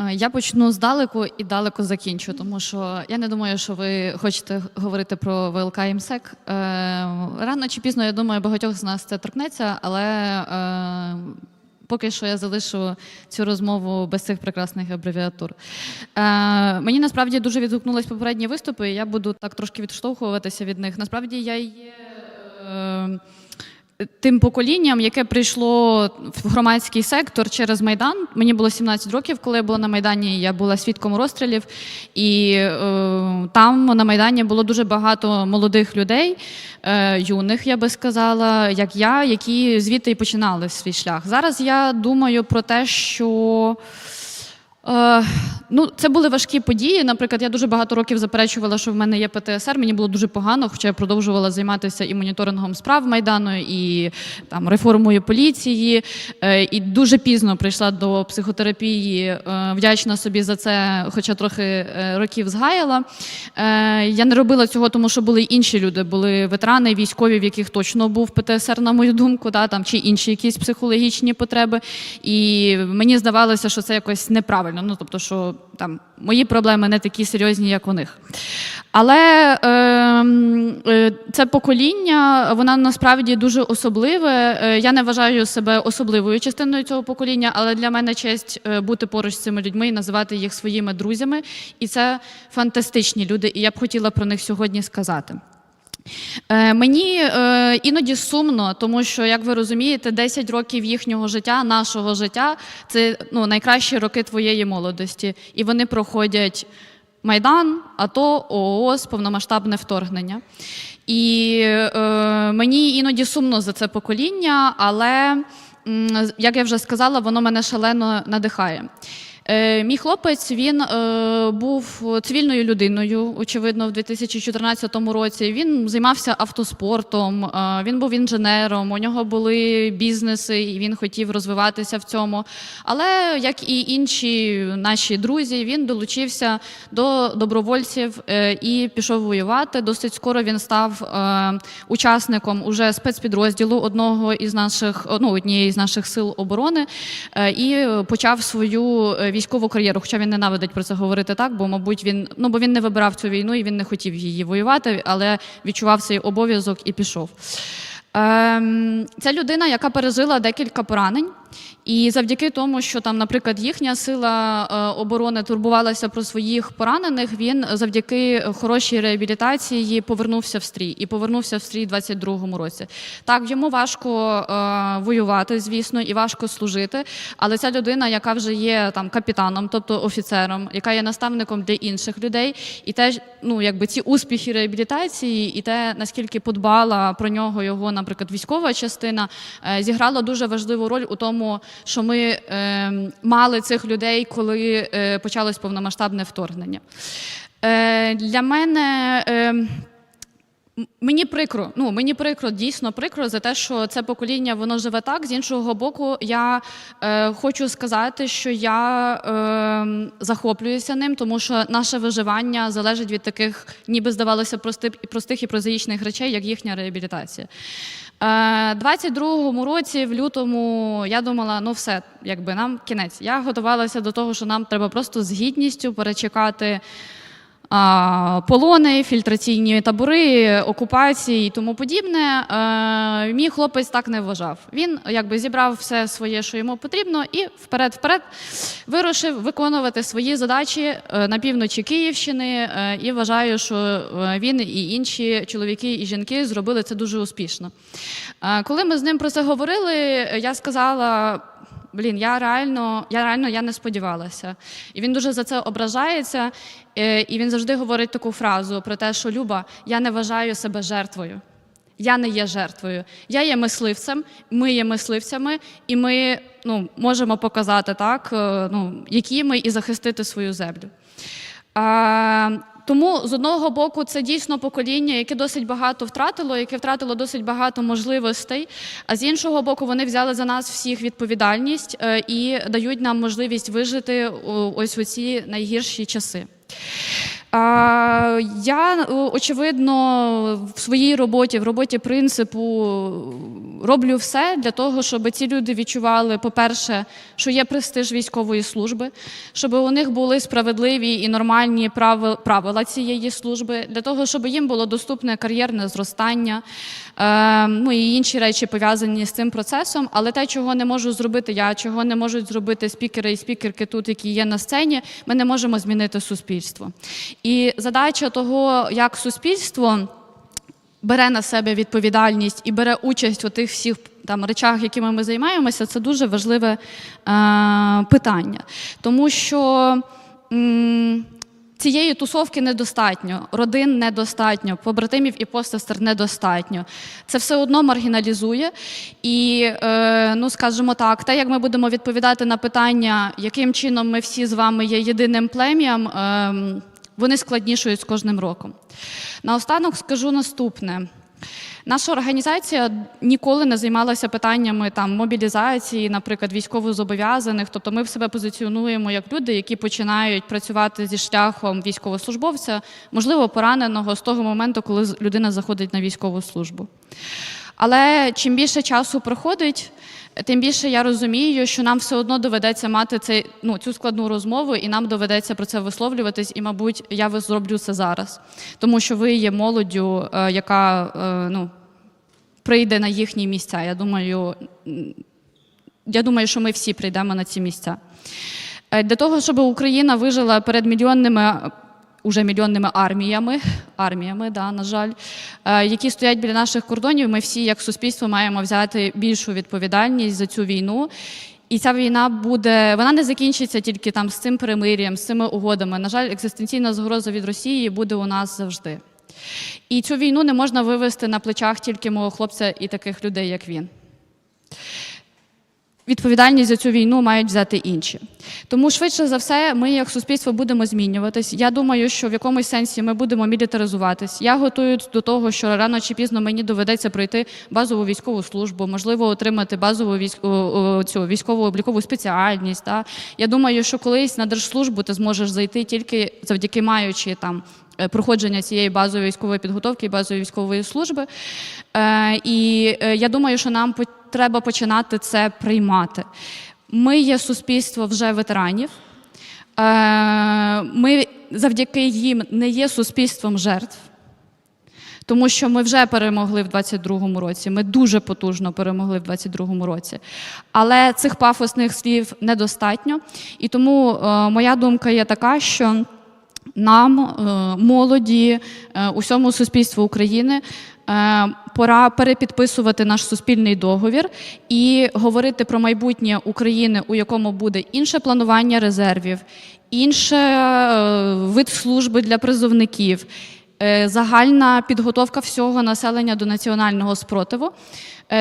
Е, Я почну здалеку і далеко закінчу, тому що я не думаю, що ви хочете говорити про ВЛК і МСЕК. Е, Рано чи пізно, я думаю, багатьох з нас це торкнеться, але е, поки що я залишу цю розмову без цих прекрасних абревіатур. Мені насправді дуже відгукнулись попередні виступи, і я буду так трошки відштовхуватися від них. Насправді я є. Тим поколінням, яке прийшло в громадський сектор через Майдан. Мені було 17 років, коли я була на Майдані. Я була свідком розстрілів, і е, там на Майдані було дуже багато молодих людей, е, юних, я би сказала, як я, які звідти і починали свій шлях. Зараз я думаю про те, що. Е, ну, це були важкі події. Наприклад, я дуже багато років заперечувала, що в мене є ПТСР. Мені було дуже погано, хоча я продовжувала займатися і моніторингом справ Майдану, і там реформою поліції. Е, і дуже пізно прийшла до психотерапії. Е, вдячна собі за це, хоча трохи років згаяла. Я не робила цього, тому що були інші люди, були ветерани, військові, в яких точно був ПТСР, на мою думку, да, там, чи інші якісь психологічні потреби. І мені здавалося, що це якось неправильно. Ну, тобто, що там мої проблеми не такі серйозні, як у них. Але е, е, це покоління, вона насправді дуже особливе. Е, я не вважаю себе особливою частиною цього покоління, але для мене честь е, бути поруч з цими людьми і називати їх своїми друзями. І це фантастичні люди, і я б хотіла про них сьогодні сказати. Е, Мені е, іноді сумно, тому що, як ви розумієте, 10 років їхнього життя, нашого життя це ну, найкращі роки твоєї молодості. І вони проходять Майдан, АТО, ООС, повномасштабне вторгнення. І е, мені іноді сумно за це покоління, але, як я вже сказала, воно мене шалено надихає. Е, Мій хлопець він е, був цивільною людиною, очевидно, в 2014 році. Він займався автоспортом, е, він був інженером, у нього були бізнеси, і він хотів розвиватися в цьому. Але як і інші наші друзі, він долучився до добровольців і пішов воювати. Досить скоро він став учасником уже спецпідрозділу одного із наших ну, однієї з наших сил оборони і почав свою е, військову кар'єру. Хоча він ненавидить про це говорити так, бо, мабуть, він ну бо він не вибирав цю війну і він не хотів її воювати, але відчував цей обов'язок і пішов. Ем, Це людина, яка пережила декілька поранень, і завдяки тому, що там, наприклад, їхня сила е, оборони турбувалася про своїх поранених, він завдяки хорошій реабілітації повернувся в стрій і повернувся в стрій у 22-му році. Так, йому важко е, воювати, звісно, і важко служити. Але ця людина, яка вже є там капітаном, тобто офіцером, яка є наставником для інших людей, і теж ну якби ці успіхи реабілітації, і те наскільки подбала про нього його, наприклад, військова частина, е, зіграла дуже важливу роль у тому, що ми е, мали цих людей, коли е, почалось повномасштабне вторгнення. Е, для мене. Е, Мені прикро, ну мені прикро, дійсно прикро за те, що це покоління воно живе так. З іншого боку, я е, хочу сказати, що я е, захоплююся ним, тому що наше виживання залежить від таких, ніби здавалося, простих, простих і прозаїчних речей, як їхня реабілітація. Е, 22-му році, в лютому, я думала, ну все, якби нам кінець. Я готувалася до того, що нам треба просто з гідністю перечекати полони, фільтраційні табори, окупації і тому подібне. Е, мій хлопець так не вважав. Він якби зібрав все своє, що йому потрібно, і вперед-вперед вирушив виконувати свої задачі е, на півночі Київщини. е, І вважаю, що він і інші чоловіки і жінки зробили це дуже успішно. Коли ми з ним про це говорили, я сказала. Блін, я реально, я реально я не сподівалася. І він дуже за це ображається. е, І він завжди говорить таку фразу про те, що Люба, я не вважаю себе жертвою. Я не є жертвою. Я є мисливцем, ми є мисливцями, і ми ну, можемо показати так, е, ну, які ми і захистити свою землю. Тому з одного боку це дійсно покоління, яке досить багато втратило, яке втратило досить багато можливостей. А з іншого боку, вони взяли за нас всіх відповідальність е, і дають нам можливість вижити ось у ці найгірші часи. А, я очевидно в своїй роботі, в роботі принципу роблю все для того, щоб ці люди відчували, по-перше, що є престиж військової служби, щоб у них були справедливі і нормальні правила цієї служби, для того, щоб їм було доступне кар'єрне зростання, е, ну і інші речі пов'язані з цим процесом. Але те, чого не можу зробити я, чого не можуть зробити спікери і спікерки тут, які є на сцені, ми не можемо змінити суспільство. І задача того, як суспільство бере на себе відповідальність і бере участь у тих всіх там речах, якими ми займаємося, це дуже важливе е, питання. Тому що м, цієї тусовки недостатньо, родин недостатньо, побратимів і постсестер недостатньо. Це все одно маргіналізує. І, е, ну скажімо так, те, як ми будемо відповідати на питання, яким чином ми всі з вами є єдиним плем'ям. Вони складнішують з кожним роком. Наостанок скажу наступне. Наша організація ніколи не займалася питаннями там мобілізації, наприклад, військовозобов'язаних. Тобто ми в себе позиціонуємо як люди, які починають працювати зі шляхом військовослужбовця, можливо, пораненого з того моменту, коли людина заходить на військову службу. Але чим більше часу проходить, тим більше я розумію, що нам все одно доведеться мати цей, ну, цю складну розмову, і нам доведеться про це висловлюватись. І, мабуть, я зроблю це зараз, тому що ви є молоддю, е, яка е, ну, прийде на їхні місця. Я думаю, я думаю, що ми всі прийдемо на ці місця. Е, Для того, щоб Україна вижила перед мільйонними. Уже мільйонними арміями, арміями, да, на жаль, е, які стоять біля наших кордонів. Ми всі, як суспільство, маємо взяти більшу відповідальність за цю війну. І ця війна буде, вона не закінчиться тільки там з цим перемир'ям, з цими угодами. На жаль, екзистенційна загроза від Росії буде у нас завжди. І цю війну не можна вивести на плечах тільки мого хлопця і таких людей, як він. Відповідальність за цю війну мають взяти інші. Тому швидше за все, ми як суспільство будемо змінюватись. Я думаю, що в якомусь сенсі ми будемо мілітаризуватись. Я готуюсь до того, що рано чи пізно мені доведеться пройти базову військову службу, можливо, отримати базову військ... о- о, цю військову облікову спеціальність. Та? Я думаю, що колись на держслужбу ти зможеш зайти тільки завдяки маючи там е, проходження цієї базової військової підготовки і базової військової служби. Е, і е, я думаю, що нам треба починати це приймати. Ми є суспільство вже ветеранів. Е, ми завдяки їм не є суспільством жертв. Тому що ми вже перемогли в 22-му році. Ми дуже потужно перемогли в 22-му році. Але цих пафосних слів недостатньо. І тому е, моя думка є така, що нам, е, молоді, усьому суспільству України. Е, Пора перепідписувати наш суспільний договір і говорити про майбутнє України, у якому буде інше планування резервів, інше е, вид служби для призовників, е, загальна підготовка всього населення до національного спротиву.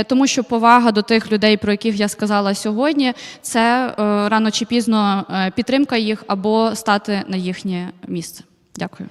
Тому що повага до тих людей, про яких я сказала сьогодні, це рано чи пізно підтримка їх або стати на їхнє місце. Дякую.